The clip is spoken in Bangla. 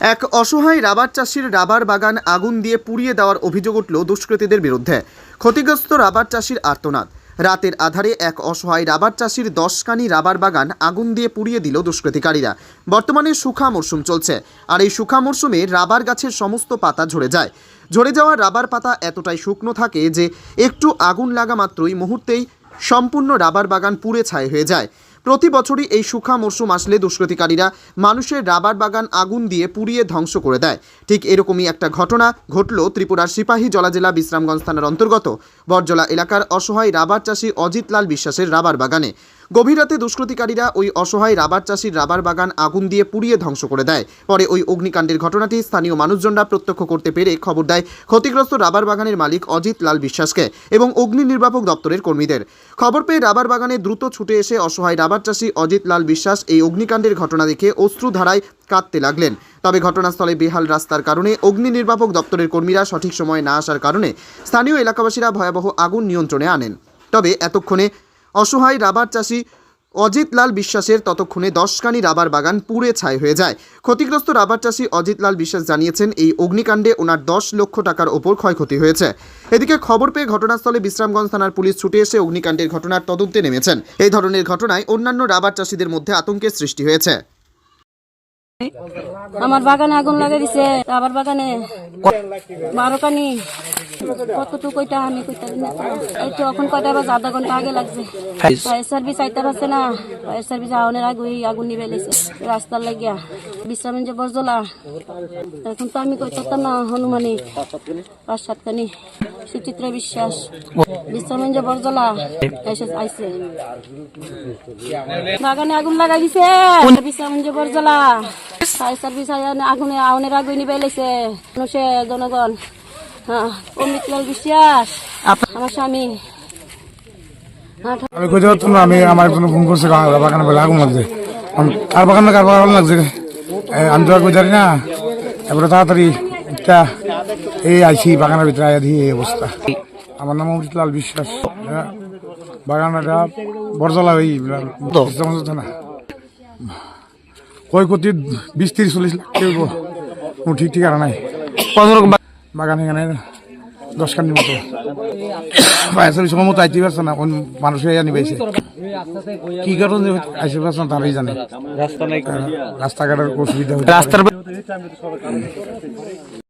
এক অসহায় রাবার চাষির রাবার বাগান আগুন দিয়ে পুড়িয়ে দেওয়ার অভিযোগ উঠল দুষ্কৃতীদের বিরুদ্ধে। ক্ষতিগ্রস্ত রাবার চাষির আর্তনাদ। রাতের আধারে এক অসহায় রাবার চাষির দশকানি রাবার বাগান আগুন দিয়ে পুড়িয়ে দিল দুষ্কৃতিকারীরা। বর্তমানে সুখা মরশুম চলছে, আর এই সুখা মরশুমে রাবার গাছের সমস্ত পাতা ঝরে যায়। ঝরে যাওয়া রাবার পাতা এতটাই শুকনো থাকে যে একটু আগুন লাগা মাত্রই মুহূর্তেই সম্পূর্ণ রাবার বাগান পুড়ে ছাই হয়ে যায়। প্রতি বছরই এই সুখা মরশুম আসলে দুষ্কৃতিকারীরা মানুষের রাবার বাগান আগুন দিয়ে পুড়িয়ে ধ্বংস করে দেয়। ঠিক এরকমই একটা ঘটনা ঘটল ত্রিপুরার সিপাহী জলা জেলা বিশ্রামগঞ্জ থানার অন্তর্গত। বরজলা এলাকার অসহায় রাবার চাষি অজিত লাল বিশ্বাসের রাবার বাগানে। গভীর রাতে দুষ্কৃতিকারীরা ওই অসহায় রাবার চাষির রাবার বাগান আগুন দিয়ে পুড়িয়ে ধ্বংস করে দেয়। পরে ওই অগ্নিকাণ্ডের ঘটনাটি স্থানীয় মানুষজনরা প্রত্যক্ষ করতে পেরে খবর দেয়, ক্ষতিগ্রস্ত রাবার বাগানের মালিক অজিত লাল বিশ্বাসকে এবং অগ্নি নির্বাপক দপ্তরের কর্মীদের। খবর পেয়ে রাবার বাগানে দ্রুত ছুটে এসে অসহায় রাবার চাষি অজিত লাল বিশ্বাস এই অগ্নিকাণ্ডের ঘটনা দেখে অশ্রুধারায় কাঁদতে লাগলেন। তবে ঘটনাস্থলে বেহাল রাস্তার কারণে অগ্নি নির্বাপক দপ্তরের কর্মীরা সঠিক সময়ে না আসার কারণে স্থানীয় এলাকাবাসীরা ভয়াবহ আগুন নিয়ন্ত্রণে আনেন। তবে এতক্ষণে অসহায় রাবার চাষি অজিত লাল বিশ্বাসের ততক্ষণে দশখানি রাবার বাগান পুড়ে ছাই হয়ে যায়। ক্ষতিগ্রস্ত রাবার চাষি অজিত লাল বিশ্বাস জানিয়েছেন, এই অগ্নিকাণ্ডে ওনার দশ লক্ষ টাকার ওপর ক্ষয়ক্ষতি হয়েছে। এদিকে খবর পেয়ে ঘটনাস্থলে বিশ্রামগঞ্জ থানার পুলিশ ছুটে এসে অগ্নিকাণ্ডের ঘটনার তদন্তে নেমেছেন। এই ধরনের ঘটনায় অন্যান্য রাবার চাষিদের মধ্যে আতঙ্কের সৃষ্টি হয়েছে। আমার বাগানে আগুন লাগিয়ে দিছে আবার বাগানে বারো কানি কত কইটা আমি দিন এই তো এখন কয়টা বাজে? আধা ঘণ্টা আগে লাগছে। ফায়ার সার্ভিস আইতে পারছে না? ফায়ার সার্ভিস আগুনের আগে ওই আগুন নিবে লেছে রাস্তার লাগিয়া। বিশ্রামের যে বরজলা এখন তো আমি কই করতাম না হনুমানি। পাঁচ সাতখানি। সুচিত্রা বিশ্বাস বিশ্রামের যে বরজলা আইছে বাগানে আগুন লাগাই দিছে বিশ্রামের যে বরজলা। ফায়ার সার্ভিস আগুনে আগুনের আগুন নিবে লেছে মানুষে, জনগণ হ্যাঁ বিশ্বাস, আমার স্বামী। আমি না, আমি আমার ফোন বাগানে আগুন লাগছে। কার কার বাগান লাগছে আমি তো আর না। এবারে তাড়াতাড়ি এই আইছি বাগানের ভিতরে আয়া দিয়ে এই অবস্থা। আমার নাম অমৃত লাল বিশ্বাস। হ্যাঁ, বাগান এটা বরজলা ওই না। কয় কোটি বিশ তিরিশ চল্লিশ লাখ কোনো ঠিক ঠিকানা নাই। বাগান এখানে দশ কানির মতো। ফায়ার সার্ভিস সময় মতো আইতে পারছে না কোন মানুষ আনি পাইছে কি কারণে আইসে পারছে না তারাই জানে। রাস্তাঘাটের অসুবিধা রাস্তার